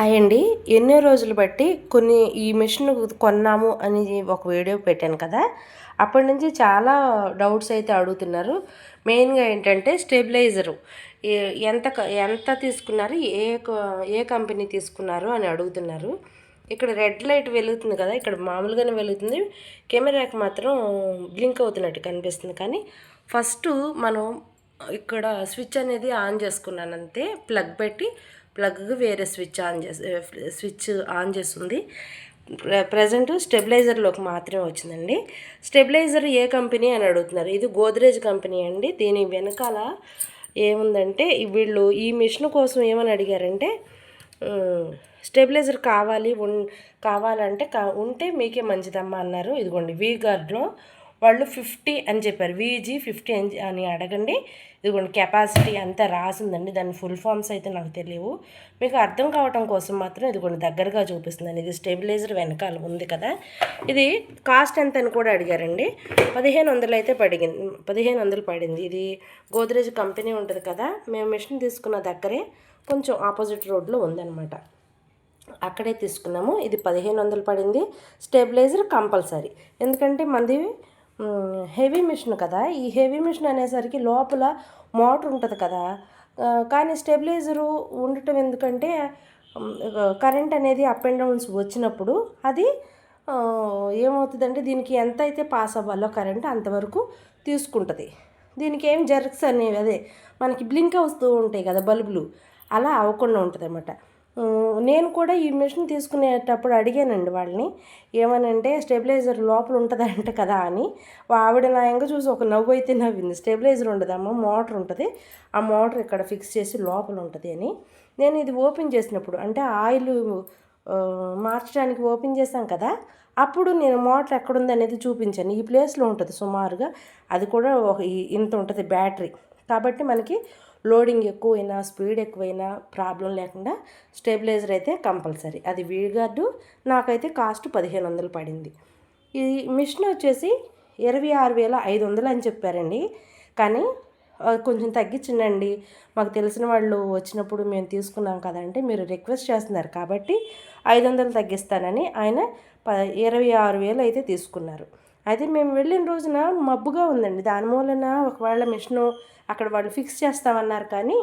Hi అండి ఎన్నో రోజులు బట్టి కొన్ని ఈ మిషన్ కొన్నాము అని ఒక వీడియో పెట్టాను కదా. అప్పటి నుంచి చాలా డౌట్స్ అయితే అడుగుతున్నారు. మెయిన్గా ఏంటంటే స్టెబిలైజరు. ఎంత ఎంత తీసుకున్నారు ఏ క- ఏ కంపెనీ తీసుకున్నారు అని అడుగుతున్నారు. ఇక్కడ రెడ్ లైట్ వెలుగుతుంది కదా ఇక్కడ మామూలుగానే వెలుగుతుంది. కెమెరాకి మాత్రం బ్లింక్ అవుతున్నట్టు కనిపిస్తుంది. కానీ ఫస్ట్ మనం ఇక్కడ స్విచ్ అనేది ఆన్ చేసుకున్నాను అంతే ప్లగ్ పెట్టి ప్లగ్కి వేరే స్విచ్ ఆన్ చేసి స్విచ్ ఆన్ చేస్తుంది. ప్రజెంట్ స్టెబిలైజర్లోకి మాత్రమే వచ్చిందండి. స్టెబిలైజర్ ఏ కంపెనీ అని అడుగుతున్నారు. ఇది గోద్రేజ్ కంపెనీ అండి. దీని వెనకాల ఏముందంటే వీళ్ళు ఈ మిషన్ కోసం ఏమని అడిగారంటే స్టెబిలైజర్ కావాలి ఉన్ కావాలంటే కా ఉంటే మీకే మంచిదమ్మా అన్నారు. ఇదిగోండి వీ గార్డ్లో వాళ్ళు ఫిఫ్టీ అని చెప్పారు. వీజీ ఫిఫ్టీ అని అని అడగండి. ఇదిగోండి కెపాసిటీ అంతా రాసిందండి. దాని ఫుల్ ఫామ్స్ అయితే నాకు తెలియవు. మీకు అర్థం కావటం కోసం మాత్రం ఇదిగోండి దగ్గరగా చూపిస్తుందండి ఇది స్టెబిలైజర్ వెనకాల ఉంది కదా. ఇది కాస్ట్ ఎంత అని కూడా అడిగారండి. పదిహేను వందలు అయితే పడిగింది. పదిహేను వందలు పడింది. ఇది గోద్రేజ్ కంపెనీ ఉంటుంది కదా. మేము మిషన్ తీసుకున్న దగ్గరే కొంచెం ఆపోజిట్ రోడ్లో ఉందన్నమాట. అక్కడే తీసుకున్నాము. ఇది పదిహేను వందలు పడింది. స్టెబిలైజర్ కంపల్సరీ ఎందుకంటే మంది హెవీ మిషన్ కదా? ఈ హెవీ మిషన్ అనేసరికి లోపల మోటార్ ఉంటుంది కదా? కానీ స్టెబిలైజరు ఉండటం ఎందుకంటే కరెంట్ అనేది అప్ అండ్ డౌన్స్ వచ్చినప్పుడు అది ఏమవుతుందంటే దీనికి ఎంత అయితే పాస్ అవ్వాలో కరెంట్ అంతవరకు తీసుకుంటుంది. దీనికి ఏం జర్క్స్ అనేవి అదే. మనకి బ్లింక్ అవుతూ ఉంటాయి కదా బల్బులు. అలా అవ్వకుండా ఉంటుంది అన్నమాట నేను కూడా ఈ మిషన్ తీసుకునేటప్పుడు అడిగానండి వాళ్ళని ఏమనంటే స్టెబిలైజర్ లోపల ఉంటుందంట కదా అని. ఆవిడ నాయంగా చూసి ఒక నవ్వు అయితే నవ్వింది. స్టెబిలైజర్ ఉండదమ్మా మోటార్ ఉంటుంది ఆ మోటార్ ఇక్కడ ఫిక్స్ చేసి లోపల ఉంటుంది అని. నేను ఇది ఓపెన్ చేసినప్పుడు అంటే ఆయిల్ మార్చడానికి ఓపెన్ చేశాం కదా అప్పుడు నేను మోటార్ ఎక్కడుంది అనేది చూపించాను. ఈ ప్లేస్లో ఉంటుంది సుమారుగా అది కూడా ఒక ఇంత ఉంటుంది బ్యాటరీ. కాబట్టి మనకి లోడింగ్ ఎక్కువైనా స్పీడ్ ఎక్కువైనా ప్రాబ్లం లేకుండా స్టెబిలైజర్ అయితే కంపల్సరీ. అది వీడిగార్డు నాకైతే కాస్ట్ పదిహేను వందలు పడింది. ఈ మిషన్ వచ్చేసి ఇరవై ఆరు వేల ఐదు వందలు అని చెప్పారండి. కానీ కొంచెం తగ్గించండి మాకు తెలిసిన వాళ్ళు వచ్చినప్పుడు మేము తీసుకున్నాం కదంటే మీరు రిక్వెస్ట్ చేస్తున్నారు కాబట్టి ఐదు వందలు తగ్గిస్తానని ఆయన ప ఇరవై ఆరు వేలు అయితే తీసుకున్నారు. అయితే మేము వెళ్ళిన రోజున మబ్బుగా ఉందండి. దాని మూలన ఒకవేళ మిషను అక్కడ వాళ్ళు ఫిక్స్ చేస్తామన్నారు కానీ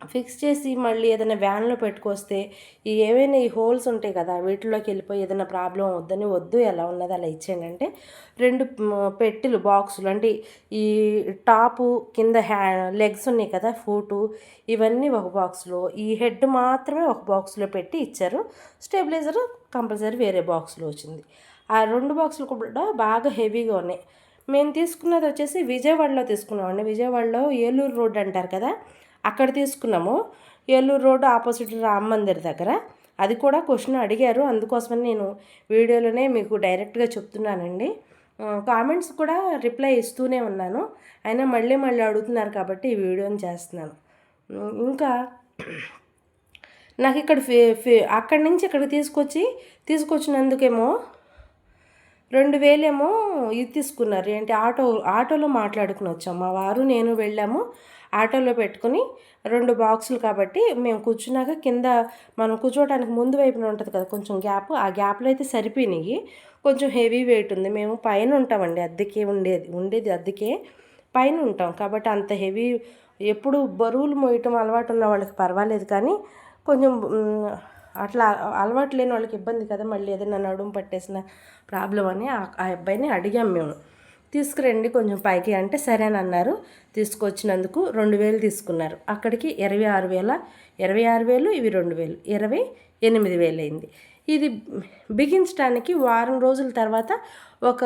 ఫిక్స్ చేసి మళ్ళీ ఏదైనా వ్యాన్లో పెట్టుకొస్తే ఈ ఏవైనా ఈ హోల్స్ ఉంటాయి కదా వీటిలోకి వెళ్ళిపోయి ఏదైనా ప్రాబ్లం వద్దని వద్దు ఎలా ఉన్నది అలా ఇచ్చేయండి అంటే రెండు పెట్టెలు బాక్సులు అంటే ఈ టాపు కింద హ్యా లెగ్స్ ఉన్నాయి కదా ఫూటు ఇవన్నీ ఒక బాక్స్లో ఈ హెడ్ మాత్రమే ఒక బాక్స్లో పెట్టి ఇచ్చారు. స్టెబిలైజర్ కంపల్సరీ వేరే బాక్స్లో వచ్చింది. ఆ రెండు బాక్సులు కూడా బాగా హెవీగా ఉన్నాయి. మేము తీసుకున్నది వచ్చేసి విజయవాడలో తీసుకున్నామండి. విజయవాడలో ఏలూరు రోడ్ అంటారు కదా అక్కడ తీసుకున్నాము. ఏలూరు రోడ్డు ఆపోజిట్ రామ్ మందిర్ దగ్గర. అది కూడా క్వశ్చన్ అడిగారు. అందుకోసమని నేను వీడియోలోనే మీకు డైరెక్ట్గా చెప్తున్నానండి. కామెంట్స్ కూడా రిప్లై ఇస్తూనే ఉన్నాను. అయినా మళ్ళీ మళ్ళీ అడుగుతున్నారు కాబట్టి ఈ వీడియోని చేస్తున్నాను. ఇంకా నాకు ఇక్కడ ఫే అక్కడి నుంచి ఇక్కడ తీసుకొచ్చి తీసుకొచ్చినందుకేమో రెండు వేలేమో ఇది తీసుకున్నారు. ఏంటి ఆటో ఆటోలో మాట్లాడుకుని వచ్చాం. మా వారు నేను వెళ్ళాము. ఆటోలో పెట్టుకుని రెండు బాక్సులు కాబట్టి మేము కూర్చున్నాక కింద మనం కూర్చోవడానికి ముందు వైపున ఉంటుంది కదా కొంచెం గ్యాప్ ఆ గ్యాప్లో అయితే సరిపోయినాయి. కొంచెం హెవీ వెయిట్ ఉంది. మేము పైన ఉంటామండి అద్దెకే ఉండేది. ఉండేది అద్దెకే పైన ఉంటాం. కాబట్టి అంత హెవీ ఎప్పుడు బరువులు మోయటం అలవాటు ఉన్న వాళ్ళకి పర్వాలేదు కానీ కొంచెం అట్లా అలవాటు లేని వాళ్ళకి ఇబ్బంది కదా మళ్ళీ ఏదైనా నడుము పట్టేసిన ప్రాబ్లం అని ఆ ఆ అబ్బాయిని అడిగాం మేము. తీసుకురండి కొంచెం పైకి అంటే సరే అని అన్నారు. తీసుకొచ్చినందుకు రెండు వేలు తీసుకున్నారు. అక్కడికి ఇరవై ఆరు వేల ఇరవై ఆరు వేలు ఇవి రెండు వేలు ఇరవై ఎనిమిది వేలు అయింది. ఇది బిగించడానికి వారం రోజుల తర్వాత ఒక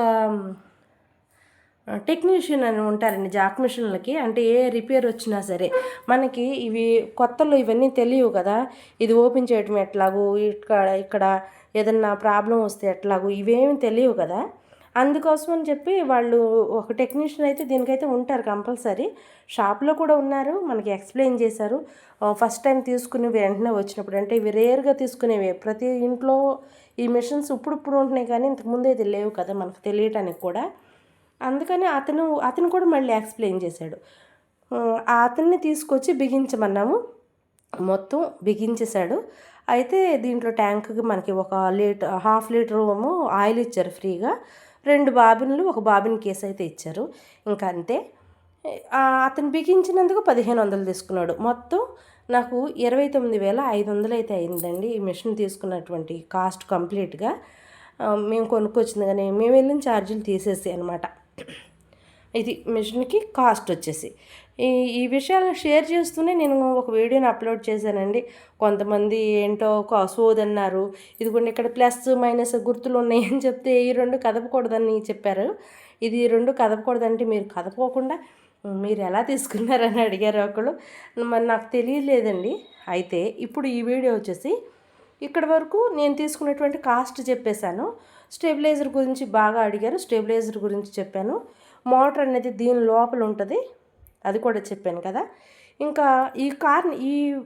టెక్నీషియన్ అని ఉంటారండి జాక్ మిషన్లకి అంటే ఏ రిపేర్ వచ్చినా సరే మనకి ఇవి కొత్తలో ఇవన్నీ తెలియవు కదా. ఇది ఓపెన్ చేయటం ఎట్లాగూ ఇక్కడ ఇక్కడ ఏదన్నా ప్రాబ్లం వస్తే ఎట్లాగో ఇవేమి తెలియవు కదా. అందుకోసం అని చెప్పి వాళ్ళు ఒక టెక్నీషియన్ అయితే దీనికైతే ఉంటారు కంపల్సరీ. షాప్లో కూడా ఉన్నారు మనకి ఎక్స్ప్లెయిన్ చేశారు. ఫస్ట్ టైం తీసుకుని వెంటనే వచ్చినప్పుడు అంటే ఇవి రేర్గా తీసుకునేవి ప్రతి ఇంట్లో ఈ మిషన్స్ ఇప్పుడు ఇప్పుడు ఉంటున్నాయి కానీ ఇంతకుముందు ఇది లేవు కదా మనకు తెలియటానికి కూడా. అందుకని అతను అతను కూడా మళ్ళీ ఎక్స్ప్లెయిన్ చేశాడు. అతన్ని తీసుకొచ్చి బిగించమన్నాము. మొత్తం బిగించేశాడు. అయితే దీంట్లో ట్యాంక్కి మనకి ఒక లీటర్ హాఫ్ లీటర్ ఏమో ఆయిల్ ఇచ్చారు ఫ్రీగా. రెండు బాబిన్లు ఒక బాబిన్ కేసు అయితే ఇచ్చారు. ఇంకా అంతే. అతను బిగించినందుకు పదిహేను వందలు తీసుకున్నాడు. మొత్తం నాకు ఇరవై తొమ్మిది వేల ఐదు వందలు అయితే అయిందండి ఈ మిషన్ తీసుకున్నటువంటి కాస్ట్ కంప్లీట్గా. మేము కొనుక్కొచ్చింది కానీ మేము వెళ్ళిన ఛార్జీలు తీసేసి అనమాట ఇది మిషన్కి కాస్ట్ వచ్చేసి. ఈ ఈ విషయాలు షేర్ చేస్తూనే నేను ఒక వీడియోని అప్లోడ్ చేశానండి. కొంతమంది ఏంటో ఒక సోదన్నారు ఇదిగోండి ఇక్కడ ప్లస్ మైనస్ గుర్తులు ఉన్నాయని చెప్తే ఈ రెండు కదపకూడదని చెప్పారు. ఇది రెండు కదపకూడదంటే మీరు కదపకోకుండా మీరు ఎలా తీసుకున్నారని అడిగారు ఒకళ్ళు. మరి నాకు తెలియలేదండి. అయితే ఇప్పుడు ఈ వీడియో వచ్చేసి ఇక్కడ వరకు నేను తీసుకున్నటువంటి కాస్ట్ చెప్పేశాను. స్టెబిలైజర్ గురించి బాగా అడిగారు. స్టెబిలైజర్ గురించి చెప్పాను. మోటార్ అనేది దీని లోపల ఉంటుంది. అది కూడా చెప్పాను కదా. ఇంకా ఈ కార్న ఈ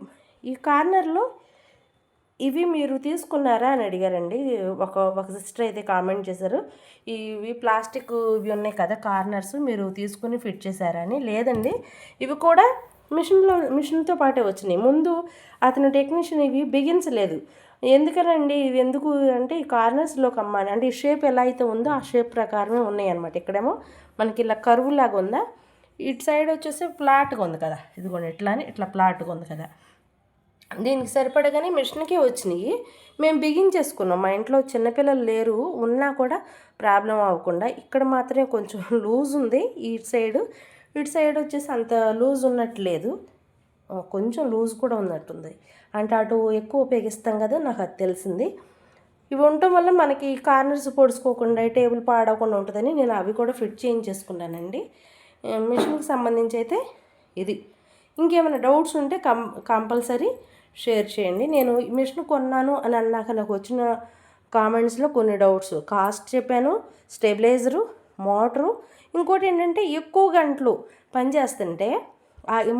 ఈ కార్నర్లో ఇవి మీరు తీసుకున్నారా అని అడిగారండి. ఒక ఒక సిస్టర్ అయితే కామెంట్ చేశారు. ఇవి ప్లాస్టిక్ ఇవి ఉన్నాయి కదా కార్నర్స్ మీరు తీసుకుని ఫిట్ చేశారా అని. లేదండి. ఇవి కూడా మిషన్లో మిషన్తో పాటే వచ్చినాయి. ముందు అతను టెక్నీషియన్ ఇవి బిగించలేదు ఎందుకనండి? ఇవి ఎందుకు అంటే ఈ కార్నర్స్లోకి అమ్మాలి అంటే ఈ షేప్ ఎలా అయితే ఉందో ఆ షేప్ ప్రకారమే ఉన్నాయి అనమాట ఇక్కడేమో మనకి ఇలా కరువు లాగా ఉందా? ఇటు సైడ్ వచ్చేసి ఫ్లాట్గా ఉంది కదా. ఇదిగోండి ఇట్లా అని ఇట్లా ఫ్లాట్గా ఉంది కదా. దీనికి సరిపడగానే మిషన్కి వచ్చినాయి. మేము బిగించేసుకున్నాం మా ఇంట్లో చిన్నపిల్లలు లేరు. ఉన్నా కూడా ప్రాబ్లం అవ్వకుండా. ఇక్కడ మాత్రమే కొంచెం లూజ్ ఉంది ఇటు సైడ్. ఇటు సైడ్ వచ్చేసి అంత లూజ్ ఉన్నట్టు లేదు. కొంచెం లూజ్ కూడా ఉన్నట్టుంది. అంటే అటు ఎక్కువ ఉపయోగిస్తాం కదా నాకు అది తెలిసింది. ఇవి ఉండటం వల్ల మనకి కార్నర్స్ పొడుచుకోకుండా టేబుల్ పాడవకుండా ఉంటుందని నేను అవి కూడా ఫిట్ చేయించేసుకున్నానండి. మిషన్కి సంబంధించి అయితే ఇది. ఇంకేమైనా డౌట్స్ ఉంటే కం కంపల్సరీ షేర్ చేయండి. నేను మిషన్ కొన్నాను అని అన్నాక నాకు వచ్చిన కామెంట్స్లో కొన్ని డౌట్స్. కాస్ట్ చెప్పాను స్టెబిలైజరు మోటరు. ఇంకోటి ఏంటంటే ఎక్కువ గంటలు పనిచేస్తుంటే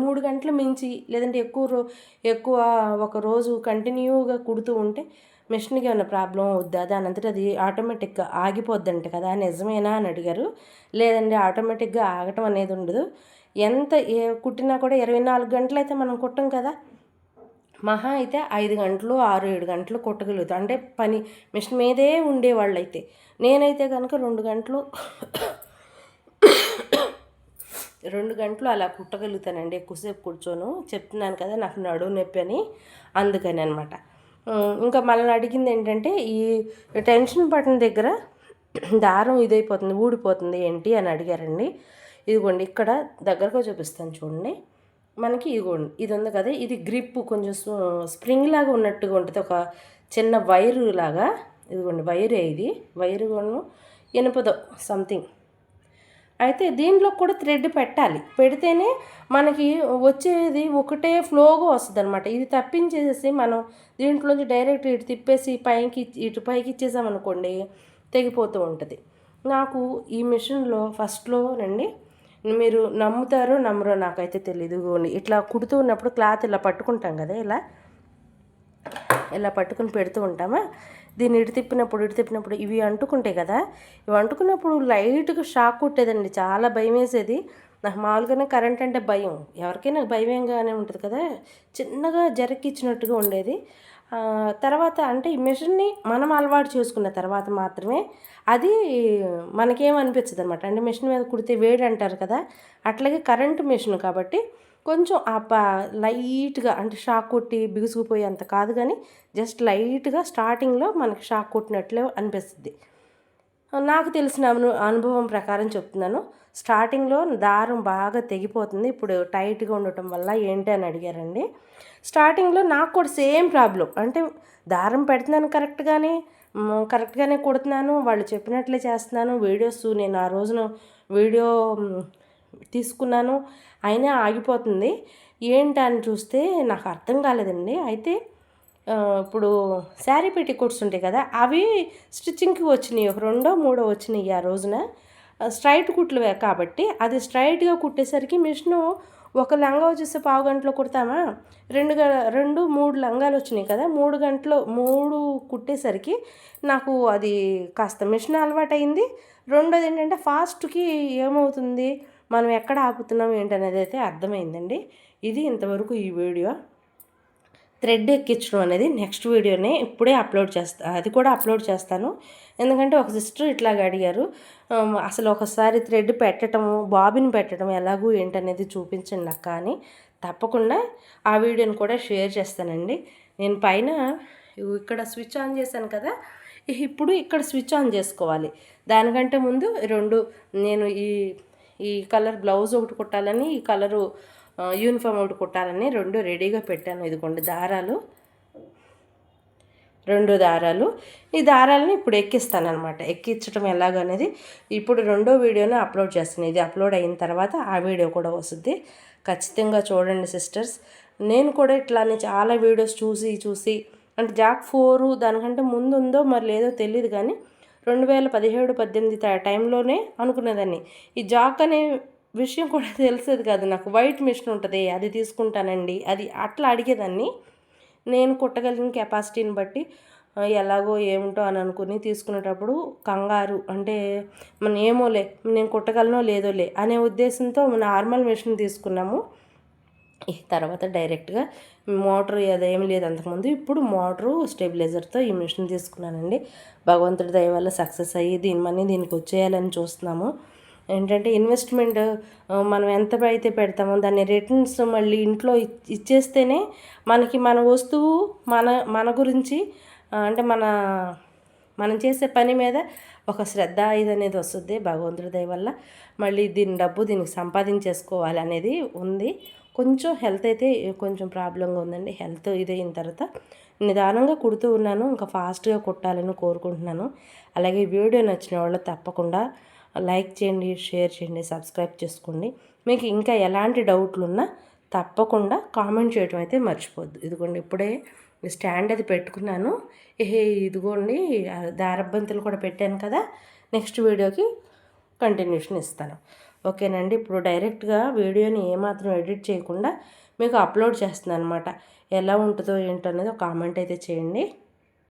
మూడు గంటలు మించి లేదంటే ఎక్కువ రో ఎక్కువ ఒక రోజు కంటిన్యూగా కుడుతూ ఉంటే మిషన్కి ఏమైనా ప్రాబ్లం అవుద్దా? దాని అంతటా అది ఆటోమేటిక్గా ఆగిపోద్దంట కదా నిజమేనా అని అడిగారు. లేదండి ఆటోమేటిక్గా ఆగటం అనేది ఉండదు. ఎంత ఏ కుట్టినా కూడా ఇరవై నాలుగు గంటలు అయితే మనం కుట్టం కదా? మహా అయితే ఐదు గంటలు ఆరు ఏడు గంటలు కుట్టగలుగుతాం. అంటే పని మిషన్ మీదే ఉండేవాళ్ళు అయితే నేనైతే కనుక రెండు గంటలు రెండు గంటలు అలా కుట్టగలుగుతానండి ఎక్కువసేపు కూర్చోను. చెప్తున్నాను కదా నాకు నడువు నొప్పి అని. అందుకని అనమాట ఇంకా మళ్ళీ అడిగింది ఏంటంటే ఈ టెన్షన్ బటన్ దగ్గర దారం ఇదైపోతుంది ఊడిపోతుంది ఏంటి అని అడిగారండి. ఇదిగోండి ఇక్కడ దగ్గరగా చూపిస్తాను చూడండి. మనకి ఇదిగోండి ఇది ఉంది కదా ఇది గ్రిప్ కొంచెం స్ప్రింగ్ లాగా ఉన్నట్టుగా ఉంటుంది ఒక చిన్న వైరు లాగా. ఇదిగోండి వైరే ఇది. వైరు ఇనుపదో సంథింగ్. అయితే దీంట్లో కూడా థ్రెడ్ పెట్టాలి. పెడితేనే మనకి వచ్చేది ఒకటే ఫ్లోగా వస్తుంది అనమాట ఇది తప్పించేసి మనం దీంట్లోంచి డైరెక్ట్ ఇటు తిప్పేసి పైకి ఇటు పైకి ఇచ్చేసామనుకోండి తెగిపోతూ ఉంటుంది. నాకు ఈ మిషన్లో ఫస్ట్లో రండి మీరు నమ్ముతారో నమ్మరో నాకైతే తెలియదు ఇట్లా కుడుతూ ఉన్నప్పుడు క్లాత్ ఇలా పట్టుకుంటాం కదా ఇలా ఇలా పట్టుకుని పెడుతూ ఉంటామా? దీన్ని ఇటు తిప్పినప్పుడు ఇటు తిప్పినప్పుడు ఇవి అంటుకుంటాయి కదా ఇవి అంటుకున్నప్పుడు లైట్గా షాక్ కొట్టేదండి. చాలా భయం వేసేది. నాకు మామూలుగానే కరెంట్ అంటే భయం. ఎవరికైనా భయంగానే ఉంటుంది కదా చిన్నగా జరక్కిచ్చినట్టుగా ఉండేది. తర్వాత అంటే ఈ మిషన్ని మనం అలవాటు చేసుకున్న తర్వాత మాత్రమే అది మనకేమనిపించదు అనమాట అంటే మిషన్ మీద కుడితే వేడి అంటారు కదా అట్లాగే కరెంటు మిషన్ కాబట్టి కొంచెం ఆ ప లైట్గా అంటే షాక్ కొట్టి బిగుసుకుపోయే అంత కాదు కానీ జస్ట్ లైట్గా స్టార్టింగ్లో మనకి షాక్ కొట్టినట్లే అనిపిస్తుంది. నాకు తెలిసిన అను అనుభవం ప్రకారం చెప్తున్నాను. స్టార్టింగ్లో దారం బాగా తెగిపోతుంది. ఇప్పుడు టైట్గా ఉండటం వల్ల ఏంటి అని అడిగారండి. స్టార్టింగ్లో నాకు కూడా సేమ్ ప్రాబ్లం అంటే దారం పెడుతున్నాను కరెక్ట్గానే కరెక్ట్గానే కుడుతున్నాను. వాళ్ళు చెప్పినట్లే చేస్తున్నాను. వీడియోస్ నేను ఆ రోజున వీడియో తీసుకున్నాను. అయినా ఆగిపోతుంది. ఏంటి అని చూస్తే నాకు అర్థం కాలేదండి. అయితే ఇప్పుడు శారీ పెట్టికోట్స్ ఉంటాయి కదా అవి స్టిచ్చింగ్కి వచ్చినాయి ఒక రెండో మూడో వచ్చినాయి ఆ రోజున స్ట్రైట్ కుట్లు కాబట్టి అది స్ట్రైట్గా కుట్టేసరికి మిషను ఒక లంగా వచ్చేసి పావు గంటలో కుడతామా? రెండు గ- రెండు మూడు లంగాలు వచ్చినాయి కదా మూడు గంటలు మూడు కుట్టేసరికి నాకు అది కాస్త మిషన్ అలవాటు అయింది రెండోది ఏంటంటే ఫాస్ట్కి ఏమవుతుంది? మనం ఎక్కడ ఆపుతున్నాం ఏంటనేది అయితే అర్థమైందండి. ఇది ఇంతవరకు ఈ వీడియో. థ్రెడ్ ఎక్కించడం అనేది నెక్స్ట్ వీడియోనే ఇప్పుడే అప్లోడ్ చేస్తా అది కూడా అప్లోడ్ చేస్తాను. ఎందుకంటే ఒక సిస్టర్ ఇట్లాగ అడిగారు అసలు ఒకసారి థ్రెడ్ పెట్టడం బాబిన్ పెట్టడం ఎలాగూ ఏంటనేది చూపించండి అక్క అని తప్పకుండా ఆ వీడియోని కూడా షేర్ చేస్తానండి. నేను పైన ఇక్కడ స్విచ్ ఆన్ చేశాను కదా ఇప్పుడు ఇక్కడ స్విచ్ ఆన్ చేసుకోవాలి. దానికంటే ముందు రెండు నేను ఈ ఈ కలర్ బ్లౌజ్ ఒకటి కుట్టాలని ఈ కలరు యూనిఫామ్ ఒకటి కుట్టాలని రెండు రెడీగా పెట్టాను. ఇదిగోండి దారాలు. రెండు దారాలు. ఈ దారాలని ఇప్పుడు ఎక్కిస్తాను అనమాట ఎక్కించడం ఎలాగనేది ఇప్పుడు రెండో వీడియోని అప్లోడ్ చేస్తాను. ఇది అప్లోడ్ అయిన తర్వాత ఆ వీడియో కూడా వస్తుంది. ఖచ్చితంగా చూడండి సిస్టర్స్. నేను కూడా ఇట్లానే చాలా వీడియోస్ చూసి చూసి అంటే జాక్ ఫోరు దానికంటే ముందు ఉందో మరి లేదో తెలియదు కానీ రెండు వేల పదిహేడు పద్దెనిమిది టైంలోనే అనుకునేదాన్ని. ఈ జాక్ అనే విషయం కూడా తెలిసేది కాదు. నాకు వైట్ మిషన్ ఉంటుంది అది తీసుకుంటానండి. అది అట్లా అడిగేదాన్ని. నేను కుట్టగలిగిన కెపాసిటీని బట్టి ఎలాగో ఏమిటో అని అనుకుని తీసుకునేటప్పుడు కంగారు. అంటే మన ఏమోలే నేను కుట్టగలనో లేదోలే అనే ఉద్దేశంతో నార్మల్ మిషన్ తీసుకున్నాము. తర్వాత డైరెక్ట్గా మోటార్ అదేం లేదు అంతకుముందు. ఇప్పుడు మోటరు స్టెబిలైజర్తో ఈ మిషన్ తీసుకున్నానండి. భగవంతుడి దయ వల్ల సక్సెస్ అయ్యి దీని మనీ దీనికి వచ్చేయాలని చూస్తున్నాము. ఏంటంటే ఇన్వెస్ట్మెంట్ మనం ఎంత అయితే పెడతామో దాన్ని రిటర్న్స్ మళ్ళీ ఇంట్లో ఇచ్చేస్తేనే మనకి మన వస్తువు మన మన గురించి అంటే మన మనం చేసే పని మీద ఒక శ్రద్ధ ఇది అనేది వస్తుంది. భగవంతుడి దయ వల్ల మళ్ళీ దీని డబ్బు దీనికి సంపాదించేసుకోవాలి అనేది ఉంది. కొంచెం హెల్త్ అయితే కొంచెం ప్రాబ్లంగా ఉందండి. హెల్త్ ఇదైన తర్వాత నిదానంగా కుడుతూ ఉన్నాను. ఇంకా ఫాస్ట్గా కుట్టాలని కోరుకుంటున్నాను. అలాగే వీడియో నచ్చిన వాళ్ళు తప్పకుండా లైక్ చేయండి షేర్ చేయండి సబ్స్క్రైబ్ చేసుకోండి. మీకు ఇంకా ఎలాంటి డౌట్లు ఉన్నా తప్పకుండా కామెంట్ చేయడం అయితే మర్చిపోద్దు ఇదిగోండి ఇప్పుడే స్టాండ్ అది పెట్టుకున్నాను. ఏ ఇదిగోండి దారబ్బంతులు కూడా పెట్టాను కదా. నెక్స్ట్ వీడియోకి కంటిన్యూషన్ ఇస్తాను. ఓకేనండి. ఇప్పుడు డైరెక్ట్గా వీడియోని ఏమాత్రం ఎడిట్ చేయకుండా మీకు అప్లోడ్ చేస్తున్నాను అనమాట ఎలా ఉంటుందో ఏంటో అనేది ఒక కామెంట్ అయితే చేయండి.